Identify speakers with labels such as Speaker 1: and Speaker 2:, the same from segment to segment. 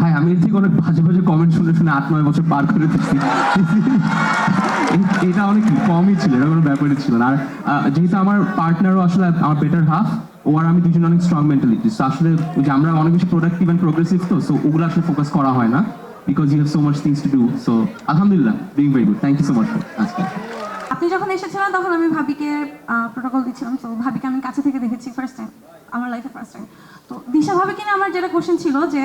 Speaker 1: ভাই, আমি থেকে অনেক বাজে বাজে কমেন্ট শুনে শুনে আট, নয় বছর পার করে দিচ্ছি এটা অনেক কমই ছিল, এটা কোনো ব্যাপারই ছিল না। আর যেহেতু আমার পার্টনারও আসলে আমার বেটার হাফ ও আর আমি দুজন অনেক স্ট্রং মেন্টালিটি আসলে যে আমরা অনেক বেশি প্রোডাক্টিভ অ্যান্ড প্রোগ্রেসিভ তো সো ওগুলো আসলে ফোকাস করা হয় না because you have so much things to do so আলহামদুলিল্লাহ doing very good thank you so much আজকে
Speaker 2: আপনি যখন এসেছিলেন, তখন আমি ভাবিকে প্রোটোকল দিচ্ছিলাম, তো ভাবিকে আমি কাছে থেকে দেখেছি ফার্স্ট টাইম আমার লাইফে ফার্স্ট টাইম তো দিশা ভাবি কিনা আমার যেটা কোশ্চেন ছিল যে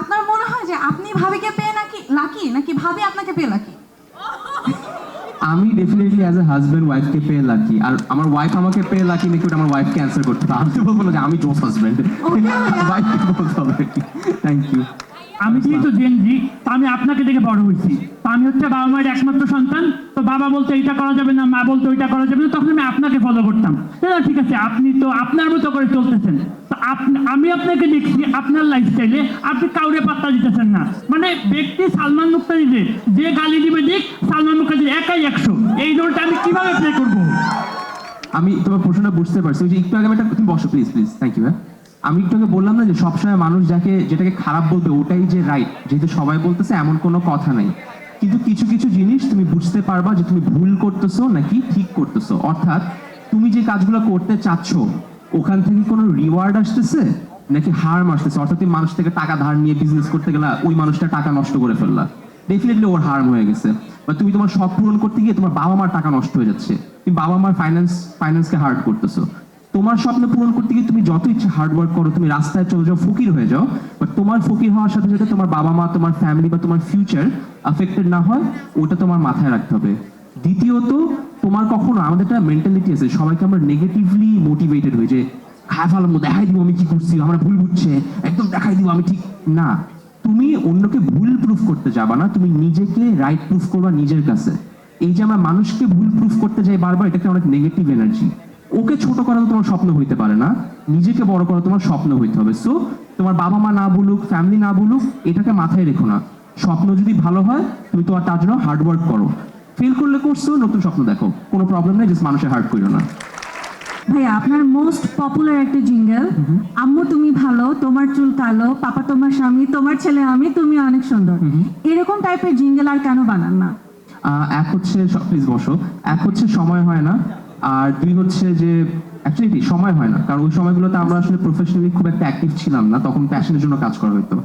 Speaker 2: আপনার মনে হয় যে আপনি ভাবিকে পেয়ে নাকি লাকি? নাকি ভাবি আপনাকে পেয়ে লাকি?
Speaker 1: আমি ডেফিনেটলি অ্যাজ এ হাজব্যান্ড ওয়াইফকে পেয়ে লাকি। আর আমার ওয়াইফ আমাকে পেয়ে লাকি নাকি ওটা আমার ওয়াইফকে অ্যান্সার করতে হবে? আমি তো বলব না যে আমি জোস হাজব্যান্ড ওয়াইফকে বলতে হবে। থ্যাংক ইউ
Speaker 3: আমি যেহেতু জেনজি তো আমি আপনাকে দেখে বড় হয়েছি। তো আমি হচ্ছে বাবা মায়ের একমাত্র সন্তান। তো বাবা বলতে এইটা করা যাবে না, মা বলতে ওইটা করা যাবে না, তখন আমি আপনাকে ফলো করতাম। ঠিক আছে, আপনি তো আপনার মতো করে চলতেছেন। আমি আপনাকে দেখছি আপনার লাইফস্টাইলে আপনি কাউরে পাত্তা দিতেছেন না। মানে ব্যক্তি সালমান মুক্তাদি যে গালি দিবে দিক, সালমান মুক্তাদি একাই একশো। এই রোলটা আমি কীভাবে প্লে করব?
Speaker 1: আমি তোমার প্রশ্নটা বুঝতে পারছি। একটু আগে একটা বসো প্লিজ প্লিজ থ্যাংক ইউ হ্যাঁ? আমি তোকে বললাম না যে সবসময় মানুষ যাকে, যেটাকে খারাপ বলবে ওটাই যে রাইট যেহেতু সবাই বলতেছে এমন কোনো কথা নাই। কিন্তু কিছু কিছু জিনিস তুমি বুঝতে পারবা যে তুমি ভুল করতেছো নাকি ঠিক করতেছো। অর্থাৎ তুমি যে কাজগুলো করতে চাচ্ছ, ওখান থেকে কোনো রিওয়ার্ড আসতেছে নাকি হার্ম আসতেছে অর্থাৎ তুমি মানুষ থেকে টাকা ধার নিয়ে বিজনেস করতে গেলা, ওই মানুষটা টাকা নষ্ট করে ফেললা। ডেফিনেটলি ওর হার্ম হয়ে গেছে। বা তুমি তোমার শখ পূরণ করতে গিয়ে তোমার বাবা মার টাকা নষ্ট হয়ে যাচ্ছে। তুমি বাবা মার ফাইন্যান্স ফাইন্যান্সকে হার্ড করতেছো। তোমার স্বপ্ন পূরণ করতে গিয়ে তুমি যত ইচ্ছে হার্ড ওয়ার্ক করো, তুমি রাস্তায় চলে যাও, ফকির হয়ে যাও বাট তোমার ফকির হওয়ার সাথে সাথে তোমার বাবা মা, তোমার ফ্যামিলি বা তোমার ফিউচার অ্যাফেক্টেড না হয়, ওটা তোমার মাথায় রাখতে হবে। দ্বিতীয়ত, তোমার কখনো আমাদের একটা মেন্টালিটি আছে, সবাইকে আমরা নেগেটিভলি মোটিভেটেড হয়ে যে খায় ফেলাম দেখাই দিব আমি কি করছি, আমরা ভুল বুঝছে একদম দেখাই দিব আমি ঠিক। না, তুমি অন্যকে ভুল প্রুফ করতে যাবা না, তুমি নিজেকে রাইট প্রুফ করবা নিজের কাছে। এই যে আমরা মানুষকে ভুল প্রুফ করতে যাই বারবার এটা একটা অনেক নেগেটিভ এনার্জি ওকে ছোট করা তো তোমার স্বপ্ন হইতে পারে না নিজেকে বড় করা তোমার স্বপ্ন হইতে হবে। সো তোমার বাবা মা না বলুক ফ্যামিলি না বলুক এটাকে মাথায় রেখো না। স্বপ্ন যদি ভালো হয় তুমি তোমার তার জন্য হার্ড ওয়ার্ক করো। ফেল করলে করছ নতুন স্বপ্ন দেখো। কোনো প্রবলেম নেই জাস্ট মানুষের হার্ট করো না।
Speaker 2: ভাইয়া আপনার মোস্ট পপুলার একটা জিঙ্গেল আম্মু তুমি ভালো তোমার চুল কালো পাপা তোমার স্বামী তোমার ছেলে আমি তুমি অনেক সুন্দর। এরকম টাইপের জিঙ্গেল আর কেন বানান না?
Speaker 1: এক হচ্ছে প্লিজ বসো। এক হচ্ছে সময় হয় না আর দুই হচ্ছে যে অ্যাকচুয়ালি সময় হয় না। কারণ ওই সময়গুলোতে আমরা আসলে প্রফেশনালি খুব একটা অ্যাক্টিভ ছিলাম না তখন প্যাশনের জন্য কাজ করা হতো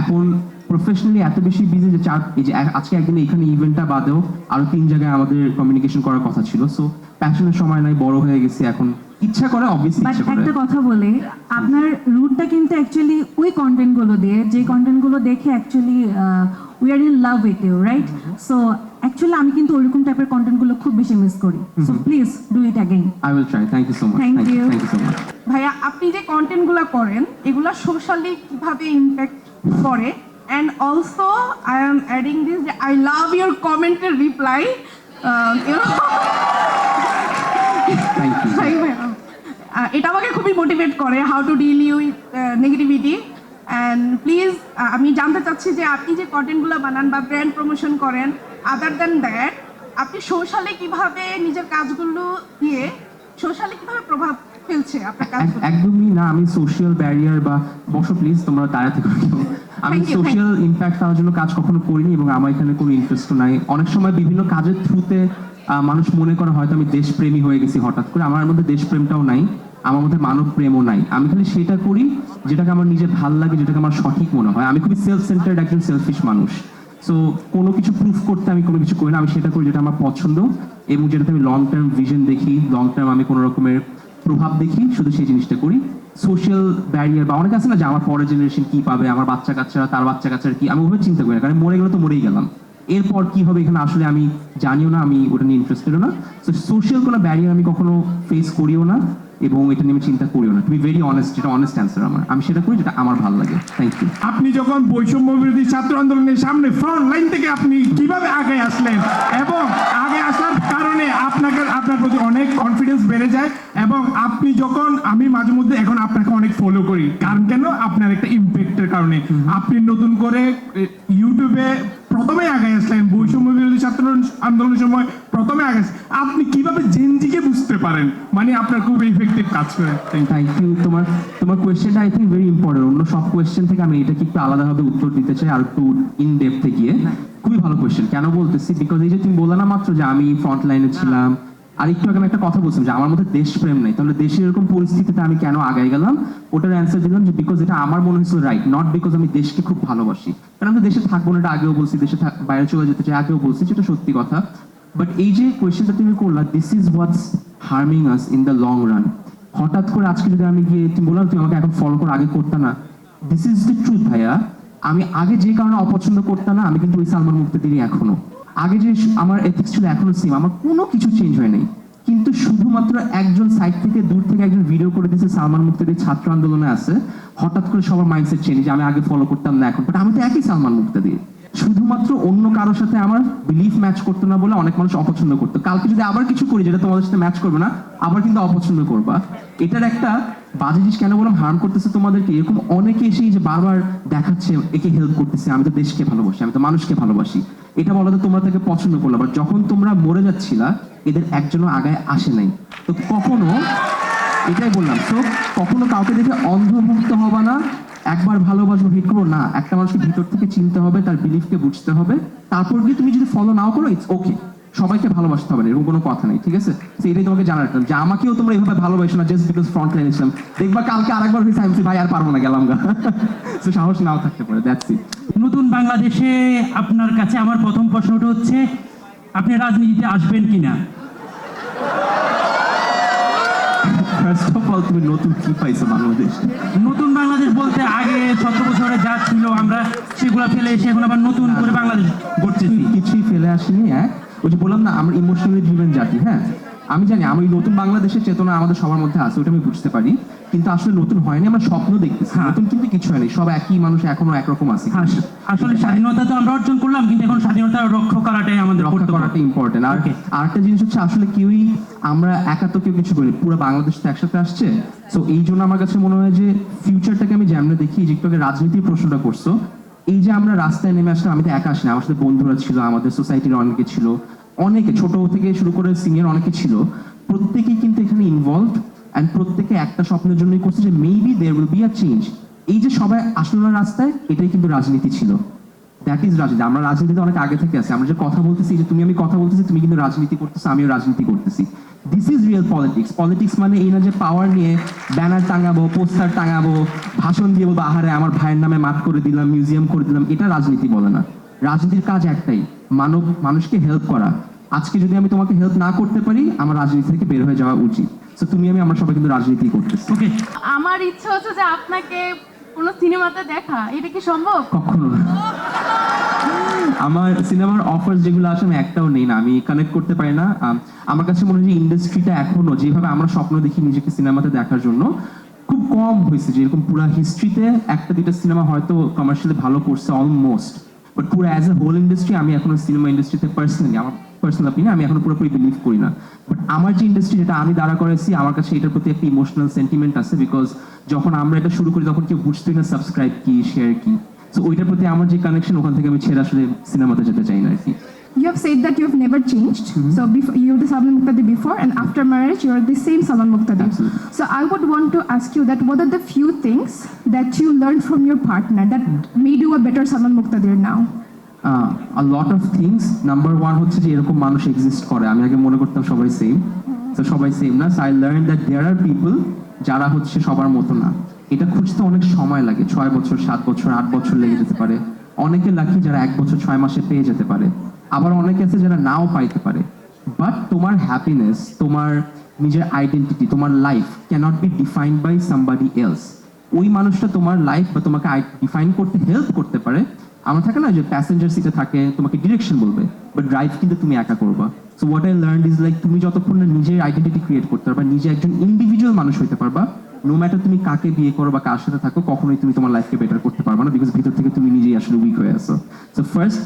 Speaker 1: এখন প্রফেশনালি এত বেশি বিজি যে চার এই যে আজকে একদিন এখানে ইভেন্টটা বাদেও আরও তিন জায়গায় আমাদের কমিউনিকেশন করার কথা ছিল। সো প্যাশনের সময় নাই বড় হয়ে গেছি এখন। ইচ্ছা করে অবভিয়াসলি
Speaker 2: বাট একটা কথা বলে আপনার রুটটা কিন্তু অ্যাকচুয়ালি ওই কন্টেন্টগুলো দিয়ে যে কন্টেন্টগুলো দেখে actually we are in love with you right so actually আমি কিন্তু ওইরকম টাইপের কন্টেন্টগুলো খুব বেশি মিস করি। So please do it again
Speaker 1: I will try thank you so much
Speaker 2: Thank
Speaker 1: thank you
Speaker 2: you.
Speaker 1: Thank you so much
Speaker 4: ভাইয়া আপনি যে কন্টেন্টগুলো করেন এগুলো সোশ্যালি কীভাবে ইম্প্যাক্ট করে? And also I am adding this যে আই লাভ ইউর কমেন্টের রিপ্লাই এটা আমাকে খুবই মোটিভেট করে how to deal you negativity and please আমি জানতে চাচ্ছি যে আপনি যে কন্টেন্টগুলো বানান বা ব্র্যান্ড প্রমোশন করেন আদার দ্যান দ্যাট আপনি সোশ্যালি কীভাবে নিজের কাজগুলো দিয়ে সোশ্যালি কীভাবে প্রভাব ফেলছে আপনার
Speaker 1: এক- একদমই না আমি সোশ্যাল ব্যারিয়ার বা বসো প্লিজ তোমরা দাঁড়াতে করো আমি সোশ্যাল ইম্প্যাক্ট পাওয়ার জন্য কাজ কখনো করিনি এবং আমার এখানে কোনো ইন্টারেস্ট নাই। অনেক সময় বিভিন্ন কাজের থ্রুতে মানুষ মনে করে হয়তো আমি দেশপ্রেমী হয়ে গেছি হঠাৎ করে। আমার মধ্যে দেশপ্রেমটাও নাই। আমার মধ্যে মানব প্রেমও নাই। আমি খালি সেটা করি যেটাকে আমার নিজের ভালো লাগে, যেটাকে আমার সঠিক মনে হয়। আমি খুবই সেলফ সেন্টার্ড একজন সেলফিশ মানুষ। সো কোনো কিছু প্রুফ করতে আমি কোনো কিছু করি না। আমি সেটা করি যেটা আমার পছন্দ এবং যেটাতে আমি লং টার্ম ভিশন দেখি। লং টার্ম আমি কোনো রকমের প্রভাব দেখি, শুধু সেই জিনিসটা করি। সোশ্যাল ব্যারিয়ার বা অনেক আছে না যে আমার পরের জেনারেশন কি পাবে, আমার বাচ্চা কাচ্চারা তার বাচ্চা কাচ্চারা কি? আমি ওভাবে চিন্তা করি না। কারণ মরে গেলে তো মরেই গেলাম। এরপর কি হবে এখানে আসলে আমি জানিও না, আমি ওটা নিয়ে ইন্টারেস্টেডও না। তো সোশ্যাল কোনো ব্যারিয়ার আমি কখনো ফেস করিও না। এবং এটা নিয়ে চিন্তা করিও না। বি ভেরি অনেস্ট যেটা অনেস্ট অ্যান্সার আমার। আমি সেটা করি যেটা আমার ভালো লাগে। থ্যাংক ইউ
Speaker 5: আপনি যখন বৈষম্য বিরোধী ছাত্র আন্দোলনের সামনে ফ্রন্ট লাইন থেকে আপনি কীভাবে আগে আসলেন এবং আগে আসার কারণে আপনাকে আপনার প্রতি অনেক কনফিডেন্স বেড়ে যায় এবং আপনি যখন আমি মাঝে মধ্যে এখন আপনাকে অনেক ফলো করি। কারণ কেন? আপনার একটা ইম্প্যাক্টের কারণে। আপনি নতুন করে ইউটিউবে প্রথমে আগে আসলেন বৈষম্য বিরোধী ছাত্র আন্দোলনের সময় প্রথমে আগে আপনি কীভাবে জেনজিকে বুঝতে পারেন? মানে আপনার খুব ইফেক্টিভ কাজ করে।
Speaker 1: থ্যাংক ইউ তোমার তোমার কোয়েশ্চেনটা আই থিঙ্ক ভেরি ইম্পর্টেন্ট অন্য সব কোয়েশ্চেন থেকে আমি এটাকে একটু আলাদাভাবে উত্তর দিতে চাই, আর একটু ইন ডেপথে গিয়ে। খুবই ভালো কোয়েশ্চেন কেন বলতেছি? বিকজ এই যে তুমি বলে না মাত্র যে আমি ফ্রন্ট লাইনে ছিলাম আর একটু আগে একটা কথা বলছিলাম যে আমার মধ্যে দেশপ্রেম নেই। তাহলে দেশের এরকম পরিস্থিতিতে আমি কেন আগাই গেলাম? ওটার অ্যান্সার দিলাম যে বিকজ এটা আমার মনে হয়েছিল রাইট নট বিকজ আমি দেশকে খুব ভালোবাসি। কারণ আমি দেশে থাকব না, এটা আগেও বলছি, দেশে বাইরে চলে যেতে চাই, আগেও বলছি যেটা সত্যি কথা। বাট এই যে কোয়েশ্চেনটা তুমি করলা this is what's harming us in the long run হঠাৎ করে আজকে যদি আমি গিয়ে তুমি বললাম তুমি আমাকে এখন ফলো করে, আগে করতে না। দিস ইজ দ্য ট্রুথ ভাইয়া। আমি আগে যে কারণে অপছন্দ করতাম না, আমি কিন্তু ওই সালমান মুক্তিদিনই এখনও। আগে যে আমার এথিক্স ছিল এখনও সেম আমার কোনো কিছু চেঞ্জ হয় নাই। কিন্তু শুধুমাত্র একজন সাইড থেকে দূর থেকে একজন ভিডিও করে দিয়েছে সালমান মুক্তিদি ছাত্র আন্দোলনে আছে। হঠাৎ করে সবার মাইন্ডসেট চেঞ্জ আমি আগে ফলো করতাম না, এখন বাট আমি তো একই সালমান মুক্তিদি। শুধুমাত্র অন্য কারোর সাথে আমার বিলিফ ম্যাচ করতো না বলে অনেক মানুষ অপছন্দ করতো। কালকে যদি আবার কিছু করি যেটা তোমাদের সাথে ম্যাচ করবে না, আবার কিন্তু অপছন্দ করবা। এটার একটা বাজে জিনিস কেন বললাম? হার্ম করতেছে তোমাদেরকে। এরকম অনেকে এসেই যে বারবার দেখাচ্ছে, একে হেল্প করতেছে। আমি তো দেশকে ভালোবাসি, আমি তো মানুষকে ভালোবাসি। এটা বলাতে তোমরা তাকে পছন্দ করল বাট যখন তোমরা মরে যাচ্ছিলা, এদের একজনও আগায় আসে নাই। তো কখনো, এটাই বললাম তো কখনো কাউকে দেখে অন্ধভুক্ত হবা না, একবার ভালোবাসবো হিট করব, না, একটা মানুষকে ভিতর থেকে চিনতে হবে, তার বিলিফকে বুঝতে হবে। তারপর গিয়ে তুমি যদি ফলো নাও করো ইটস ওকে সবাইকে ভালোবাসতে হবে এরকম কোনো কথা নেই ঠিক আছে? এটাই তোমাকে জানার যে আমাকেও তোমরা এইভাবে ভালোবাসো না জাস্ট বিকজ ফ্রন্ট লাইন ছিলাম। দেখবা কালকে আরেকবার হয়েছে আমি ভাই আর পারব না গেলাম গা। তো সাহস নাও থাকতে পারে দ্যাটস ইট
Speaker 3: নতুন বাংলাদেশে আপনার কাছে আমার প্রথম প্রশ্নটা হচ্ছে আপনি রাজনীতিতে আসবেন কিনা?
Speaker 1: ফার্স্ট অফ অল তুমি নতুন কি পাইছো বাংলাদেশ?
Speaker 3: নতুন বাংলাদেশ বলতে আগে সতেরো বছরে যা ছিল আমরা সেগুলো ফেলে এসে এখন আবার নতুন করে বাংলাদেশ গড়তেছি।
Speaker 1: কিছুই- ফেলে আসিনি এক ওই যে বললাম না আমরা ইমোশনালি ড্রিভেন জাতি হ্যাঁ? আমি জানি আমি নতুন বাংলাদেশের চেতনা আমাদের সবার মধ্যে আছে ওটা আমি বুঝতে পারি। কিন্তু আসলে নতুন হয়নি আমরা স্বপ্ন দেখতেছি।
Speaker 3: হ্যাঁ।
Speaker 1: নতুন কিন্তু কিছু হয়নি সব একই মানুষ এখনও একরকম আছে।
Speaker 3: হ্যাঁ, আসলে স্বাধীনতা তো আমরা অর্জন করলাম কিন্তু এখন স্বাধীনতা রক্ষা করাটাই আমাদের
Speaker 1: রক্ষা। করাটা ইম্পর্টেন্ট আর আরেকটা জিনিস হচ্ছে আসলে কেউই আমরা একা তো কেউ কিছু করি পুরো বাংলাদেশ তো একসাথে আসছে। তো এই জন্য আমার কাছে মনে হয় যে ফিউচারটাকে আমি যেমন দেখি যে একটু আগে রাজনীতির প্রশ্নটা করছ এই যে আমরা রাস্তায় নেমে আসলাম, আমি তো একা আসিনি, আমার সাথে বন্ধুরা ছিল, আমাদের সোসাইটির অনেকে ছিল, অনেকে, ছোট থেকে শুরু করে সিনিয়র অনেকে ছিল, প্রত্যেকেই কিন্তু এখানে ইনভলভ অ্যান্ড প্রত্যেকে একটা স্বপ্নের জন্যই করছে যে maybe there will be a change এই যে সবাই আসলো না রাস্তায়, এটাই কিন্তু রাজনীতি ছিল। দ্যাট ইজ রাজনীতি। আমরা রাজনীতিতে অনেক আগে থেকে আছি। আমরা যে কথা বলতেছি যে তুমি আমি কথা বলতেছি, তুমি কিন্তু রাজনীতি করতেছো, আমিও রাজনীতি করতেছি। This is real politics politics মানে এই না যে পাওয়ার নিয়ে ব্যানার টাঙাবো পোস্টার টাঙাবো, ভাষণ দিয়ে বলব আহারে আমার ভাইয়ের নামে মাঠ করে দিলাম মিউজিয়াম করে দিলাম, এটা রাজনীতি বলে না। রাজনীতির কাজ একটাই, মানব, মানুষকে হেল্প করা। আজকে যদি আমি তোমাকে হেল্প না করতে পারি, আমার রাজনীতি থেকে বের হয়ে যাওয়া উচিত। তো তুমি আমি, আমরা সবাই কিন্তু রাজনীতি করতেছি।
Speaker 3: ওকে
Speaker 6: আমার ইচ্ছা হচ্ছে যে আপনাকে কোনো সিনেমাতে দেখা, এটা কি সম্ভব?
Speaker 1: কখনো আমার সিনেমার অফার যেগুলো আসে আমি একটাও নেই না, আমি কানেক্ট করতে পারি না। আমার কাছে মনে হয় ইন্ডাস্ট্রিটা এখনও, যেভাবে আমরা স্বপ্ন দেখি নিজেকে সিনেমাতে দেখার জন্য, খুব কম হয়েছে। যে এরকম পুরো হিস্ট্রিতে একটা দুইটা সিনেমা হয়তো কমার্শিয়ালি ভালো করছে অলমোস্ট বাট পুরো অ্যাজ এ হোল ইন্ডাস্ট্রি আমি এখনও সিনেমা ইন্ডাস্ট্রিতে পার্সোনালি আমার পার্সোনাল অপিনিয়ন আমি এখনও পুরোপুরি বিলিভ করি না বাট আমার যে ইন্ডাস্ট্রি যেটা আমি দাঁড়া করেছি আমার কাছে এটার প্রতি একটা ইমোশনাল সেন্টিমেন্ট আছে বিকজ যখন আমরা এটা শুরু করি তখন কেউ বুঝতেই না সাবস্ক্রাইব কি শেয়ার কি তো ওইটার প্রতি আমার যে কানেকশন ওখান থেকে আমি ছেড়ে আসলে সিনেমাতে যেতে চাই না আর কি
Speaker 7: You have said that you have never changed. Mm-hmm. So before, you were the Salman Muqtadi before, and after marriage, you are the same Salman Muqtadi.
Speaker 1: Absolutely.
Speaker 7: So I would want to ask you that what are the few things that you learned from your partner that made you a better Salman Muqtadir now?
Speaker 1: A lot of things number one হচ্ছে যে এরকম মানুষ exist করে। আমি আগে মনে করতাম সবাই সেম তো সবাই সেম না? I learn that there are people যারা হচ্ছে সবার মতো না। এটা খুঁজতে অনেক সময় লাগে। ছয় বছর, সাত বছর, আট বছর লেগে যেতে পারে। অনেকে যারা এক বছর, ছয় মাসে পেয়ে যেতে পারে। আবার অনেকে আছে যারা নাও পাইতে পারে। বাট তোমার হ্যাপিনেস তোমার নিজের আইডেন্টিটি তোমার life cannot be defined by somebody else ওই মানুষটা তোমার লাইফ বা তোমাকে ডিফাইন করতে হেল্প করতে পারে। আমার থাকে না যে প্যাসেঞ্জার সিটে থাকে তোমাকে ডিরেকশন বলবে বাট ড্রাইভ কিন্তু তুমি একা করবা। So what I learn is like তুমি যতক্ষণ না নিজের আইডেন্টিটি ক্রিয়েট করতে পারবা নিজে একজন ইন্ডিভিজুয়াল মানুষ হইতে পারবা নো ম্যাটার তুমি কাকে বিয়ে করো বা কার সাথে থাকো কখনোই তুমি তোমার লাইফকে বেটার করতে পারবা না বিকজ ভিতর থেকে তুমি নিজেই আসলে উইক হয়ে আসো so first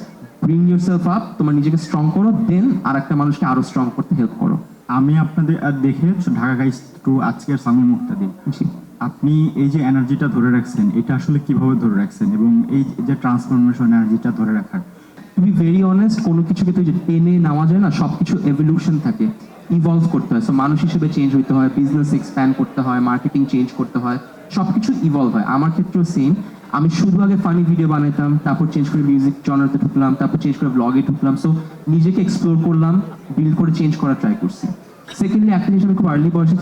Speaker 1: bring your self up তোমার নিজেকে স্ট্রং করো দেন আর একটা মানুষকে আরও স্ট্রং করতে হেল্প করো।
Speaker 8: আমি আপনাদের দেখে ঢাকা গাইস টু আজকের সালমান মুক্তাদি
Speaker 1: জি।
Speaker 8: আপনি এই যে এনার্জিটা ধরে রাখছেন, এটা আসলে কীভাবে ধরে রাখছেন এবং এই যে ট্রান্সফরমেশন এনার্জিটা ধরে রাখার?
Speaker 1: বি ভেরি অনেস্ট কোনো কিছুকে তো টেনে নেওয়া যায় না সব কিছু এভলিউশন থাকে। ইভলভ করতে হয়। সো মানুষ হিসেবে চেঞ্জ হইতে হয় বিজনেস এক্সপ্যান্ড করতে হয় মার্কেটিং চেঞ্জ করতে হয় সব কিছু ইভলভ হয়। আমার ক্ষেত্রেও সেম আমি শুধু আগে ফানি ভিডিও বানাইতাম, তারপর চেঞ্জ করে মিউজিক জনারতে ঢুকলাম, তারপর চেঞ্জ করে ব্লগে ঢুকলাম। সো নিজেকে এক্সপ্লোর করলাম বিল্ড করে চেঞ্জ করার ট্রাই করছি। সেকেন্ডলি একটা জিনিস আমি খুব আর্লি বয়সে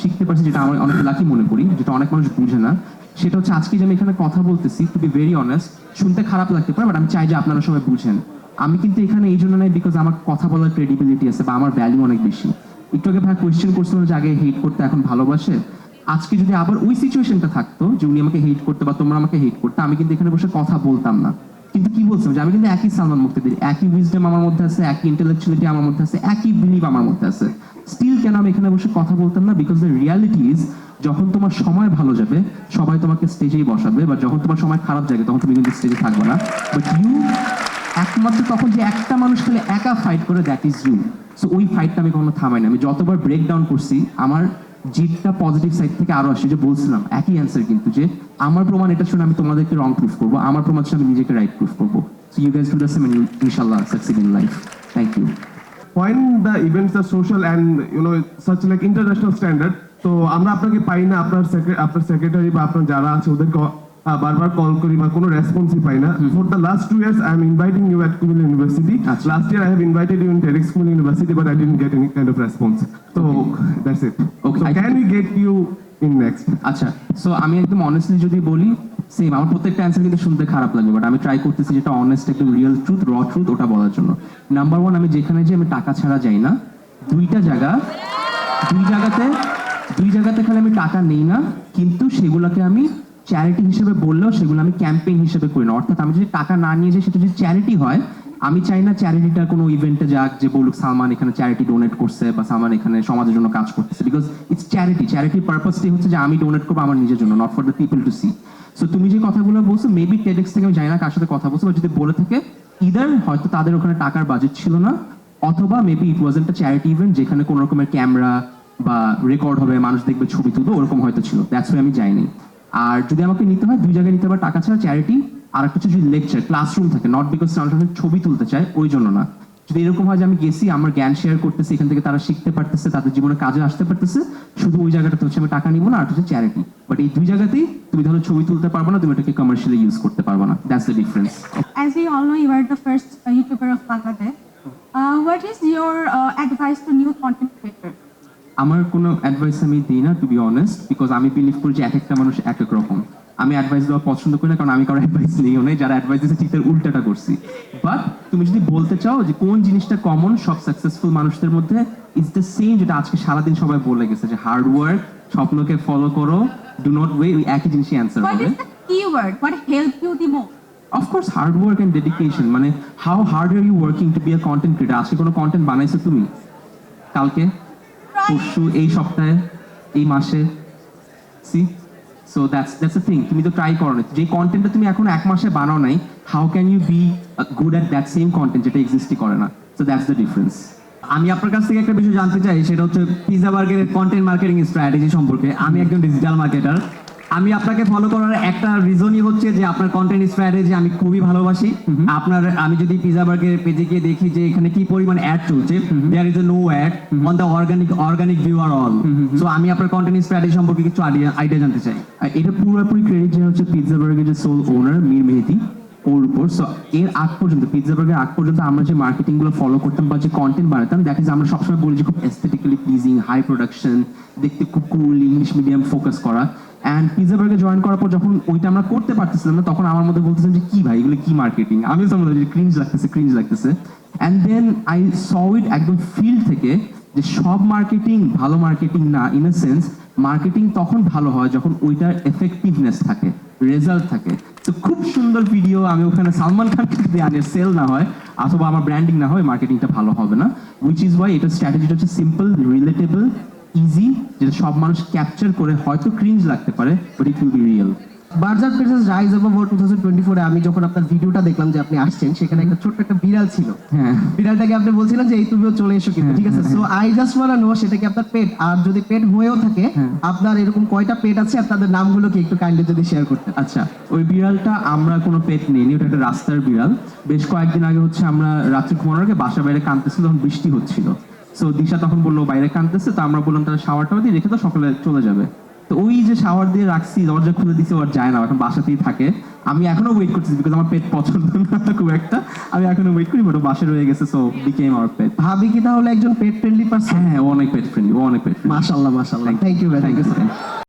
Speaker 1: শিখতে পারছি যেটা আমার অনেক লাকি মনে করি, যেটা অনেক মানুষ বুঝে না। সেটা হচ্ছে আজকে যে আমি এখানে কথা বলতেছি টু বি ভেরি অনেস্ট শুনতে খারাপ লাগতে পারে বাট আমি চাই যে আপনারা সবাই বুঝেন। আমি কিন্তু এখানে এই জন্য নাই বিকজ আমার কথা বলার ক্রেডিবিলিটি আছে বা আমার ভ্যালু অনেক বেশি। একটু আগে ভাই কোয়েশ্চেন করছিলাম যে আগে হেট করতে এখন ভালোবাসে। আজকে যদি আবার ওই সিচুয়েশনটা থাকতো যে উনি আমাকে হেট করতে বা তোমরা আমাকে হেট করতে, আমি কিন্তু এখানে বসে কথা বলতাম না। কিন্তু কি বলছিলাম যে আমি কিন্তু একই সালমান মুক্তিদের, একই উইজডম আমার মধ্যে আছে, একই ইন্টেলেকচুয়ালিটি আমার মধ্যে আছে, একই বিলিভ আমার মধ্যে আছে। স্টিল কেন আমি এখানে বসে কথা বলতাম না? বিকজ দ্য রিয়ালিটি ইজ যখন তোমার সময় ভালো যাবে, সবাই তোমাকে স্টেজেই বসাবে বা যখন তোমার সময় খারাপ যাবে, তখন তুমি কিন্তু স্টেজে থাকবে না। বাট ইউ একমাত্র তখন যে একটা মানুষ খেলে একা ফাইট করে দ্যাট ইজ ইউ সো ওই ফাইটটা আমি কখনো থামাই না আমি যতবার ব্রেক ডাউন করছি, আমার জিতটা পজিটিভ সাইড থেকে আরও আসে, যে বলছিলাম, একই অ্যান্সার কিন্তু যে আমার প্রমাণ এটা শুনে আমি তোমাদেরকে রং প্রুফ করব, আমার প্রমাণ শুনে আমি নিজেকে রাইট প্রুফ করব। So you guys do the same ইনশাল্লাহ in life thank you
Speaker 9: when the events are social and, you know, such like international standard, তো আমরা আপনাকে পাই না আপনার আপনার সেক্রেটারি বা আপনার যারা আছে, ওদেরকে বারবার কল করি বা কোনো রেসপন্সই পাই না। For the last two years I am inviting you at Comilla university
Speaker 1: আচ্ছা।
Speaker 9: Last year I have invited you in টেরিক্স Comilla university but I didn't get any kind of response তো that's it
Speaker 1: I-
Speaker 9: can we get you in next
Speaker 1: আচ্ছা so আমি একদম honestly যদি বলি same আমার প্রত্যেকটা answer কিন্তু শুনতে খারাপ লাগবে বাট আমি ট্রাই করতেছি যেটা অনেস্ট একটু রিয়েল ট্রুথ র ট্রুথ ওটা বলার জন্য। নাম্বার ওয়ান আমি যেখানে যে আমি টাকা ছাড়া যাই না দুইটা জায়গা দুই জায়গাতে দুই জায়গাতে খালি আমি টাকা নেই না কিন্তু সেগুলোকে আমি চ্যারিটি হিসেবে বললেও সেগুলো আমি ক্যাম্পেইন হিসেবে করি না। অর্থাৎ আমি যদি টাকা না নিয়ে যাই সেটা যদি চ্যারিটি হয়, আমি চাই না চ্যারিটিটা কোনো ইভেন্টে যাক যে বলুক সালমান এখানে চ্যারিটি ডোনেট করছে বা সালমান এখানে সমাজের জন্য কাজ করতেছে। বিকজ ইটস চ্যারিটি চ্যারিটির পারপাসটি হচ্ছে যে আমি ডোনেট করব আমার নিজের জন্য not for the people to see so তুমি যে কথাগুলো বলছো মেবি টেডেক্স থেকে আমি জানি না কার সাথে কথা বলছো বা যদি বলে থাকে ইদার হয়তো তাদের ওখানে টাকার বাজেট ছিল না, অথবা maybe it wasn't charity event যেখানে কোনো রকমের ক্যামেরা বা রেকর্ড হবে, মানুষ দেখবে ছবি তুলবে, ওরকম হয়তো ছিল। দ্যাটস আমি যাইনি। আর যদি আমাকে নিতে হয় দুই জায়গায় নিতে হবে টাকা ছাড়া চ্যারিটি আর একটা হচ্ছে যদি লেকচার ক্লাসরুম থাকে নট বিকজ ছবি তুলতে চায় ওই জন্য না যদি এরকম হয় যে আমি গেছি আমার জ্ঞান শেয়ার করতেছি এখান থেকে তারা শিখতে পারতেছে তাদের জীবনে কাজে আসতে পারতেছে শুধু ওই জায়গাটাতে হচ্ছে আমি টাকা নিবো না আর হচ্ছে চ্যারিটি বাট এই দুই জায়গাতেই তুমি ধরো ছবি তুলতে পারব না তুমি এটাকে কমার্শিয়ালি ইউজ করতে পারব না that's the difference
Speaker 2: As we all know, you are the first uh, YouTuber of Bangladesh. Uh, what is your uh, advice to?
Speaker 1: আমার কোনো অ্যাডভাইস আমি দিই না টু বি অনেস্ট বিকজ আমি বিলিভ করি যে এক একটা মানুষ এক এক রকম। আমি অ্যাডভাইস দেওয়া পছন্দ করি না কারণ আমি কারও অ্যাডভাইস নিও নাই যারা অ্যাডভাইস দিয়েছে ঠিক তার উল্টাটা করছি। বাট তুমি যদি বলতে চাও যে কোন জিনিসটা কমন সব সাকসেসফুল মানুষদের মধ্যে ইজ দ্য সেম যেটা আজকে সারাদিন সবাই বলে গেছে যে হার্ড ওয়ার্ক স্বপ্নকে ফলো করো ডু নট ওয়ে ওই একই জিনিসই অ্যান্সার হবে।
Speaker 2: keyword? What helped you the most?
Speaker 1: Of course hard work and dedication মানে how hard are you working to be a content creator আজকে কোনো কন্টেন্ট বানাইছো তুমি? কালকে? পরশু এই সপ্তাহে, এই মাসে। See so that's that's a thing তুমি তো ট্রাই করো যে কন্টেন্টটা তুমি এখন এক মাসে বানাও নাই how can you be good at that same content যেটা এক্সিস্টই করে না? সো দ্যাটস দ্য ডিফারেন্স
Speaker 10: আমি আপনার কাছ থেকে একটা বিষয় জানতে চাই, সেটা হচ্ছে পিজা বার্গের কন্টেন্ট মার্কেটিং স্ট্র্যাটেজি সম্পর্কে। আমি একজন ডিজিটাল মার্কেটার আমি আপনাকে ফলো করার একটা রিজনই হচ্ছে যে আপনার কন্টেন্ট স্ট্র্যাটেজি আমি খুবই ভালোবাসি। আপনার আমি যদি পিজা বার্গের পেজে গিয়ে দেখি যে এখানে কি পরিমাণ অ্যাড চলছে there is a no ad on the organic organic viewer all so আমি আপনার কন্টেন্ট স্ট্র্যাটেজি সম্পর্কে কিছু আইডিয়া জানতে চাই।
Speaker 1: এটা পুরোপুরি ক্রেডিট যে হচ্ছে পিৎজা বার্গের যে সোল ওনার মীর মেহেদি ওর উপর। সো এর আগ পর্যন্ত পিৎজা বার্গের আগ পর্যন্ত আমরা যে মার্কেটিংগুলো ফলো করতাম বা যে কন্টেন্ট বানাতাম দেখা যায় আমরা সবসময় বলি যে খুব এস্থেটিক্যালি প্লিজিং হাই প্রোডাকশন দেখতে খুব কুল ইংলিশ মিডিয়াম ফোকাস করা। অ্যান্ড জয়েন করার পর যখন ওইটা আমরা করতে পারতেছিলাম না, তখন আমার মধ্যে বলতেছেন যে, কি ভাই, এগুলো কি মার্কেটিং আমিও তো ক্রিঞ্জ লাগতেছে ক্রিঞ্জ লাগতেছে। অ্যান্ড দেন আই স একদম থেকে যে সব মার্কেটিং ভালো মার্কেটিং না ইন সেন্স মার্কেটিং তখন ভালো হয় যখন ওইটার এফেক্টিভনেস থাকে রেজাল্ট থাকে। তো খুব সুন্দর ভিডিও আমি ওখানে সালমান খানকে যদি আগে সেল না হয়, অথবা আমার ব্র্যান্ডিং না হয় মার্কেটিংটা ভালো হবে না। উইচ ইজ ওয়াই এটা স্ট্র্যাটেজিটা হচ্ছে সিম্পল রিলেটেবল ইজি যেটা সব মানুষ ক্যাপচার করে হয়তো ক্রিঞ্জ লাগতে পারে but it will be real
Speaker 11: burger prices rise over world two thousand twenty ফোরে আমি যখন আপনার ভিডিওটা দেখলাম যে আপনি আসছেন সেখানে একটা ছোট্ট একটা বিড়াল ছিল।
Speaker 1: হ্যাঁ।
Speaker 11: বিড়ালটাকে আপনি বলছিলেন যে এই তুমিও চলে এসো কিন্তু ঠিক আছে? So I just wanna know সেটা কি আপনার পেট আর যদি পেট হয়েও থাকে আপনার এরকম কয়টা পেট আছে? আর তাদের নামগুলো কি একটু কাইন্ডলি যদি শেয়ার করতে
Speaker 1: আচ্ছা ওই বিড়ালটা আমরা কোনো পেট নিইনি ওটা একটা রাস্তার বিড়াল। বেশ কয়েকদিন আগে হচ্ছে আমরা রাত্রে ঘুমানোর আগে বাসা বাইরে কাঁদতেছিল তখন বৃষ্টি হচ্ছিল। সো দিশা তখন বলল বাইরে কাঁদতেছে তো আমরা বললাম তাহলে শাওয়ারটা দিয়ে রেখে তো সকালে চলে যাবে। তো ওই যে শাওয়ার দিয়ে রাখছি দরজা খুলে দিছে ওর যায় না এখন বাসাতেই থাকে। আমি এখনও ওয়েট করছি বিকজ আমার পেট পছন্দ না খুব একটা। আমি এখনও ওয়েট করি বাট বাসে রয়ে গেছে সো বিকেম আওয়ার পেট
Speaker 11: ভাবি কি তাহলে একজন পেট ফ্রেন্ডলি পারসন
Speaker 1: হ্যাঁ অনেক পেট ফ্রেন্ডলি অনেক পেট
Speaker 11: মাশাআল্লাহ মাশাআল্লাহ। Thank you
Speaker 1: thank
Speaker 11: you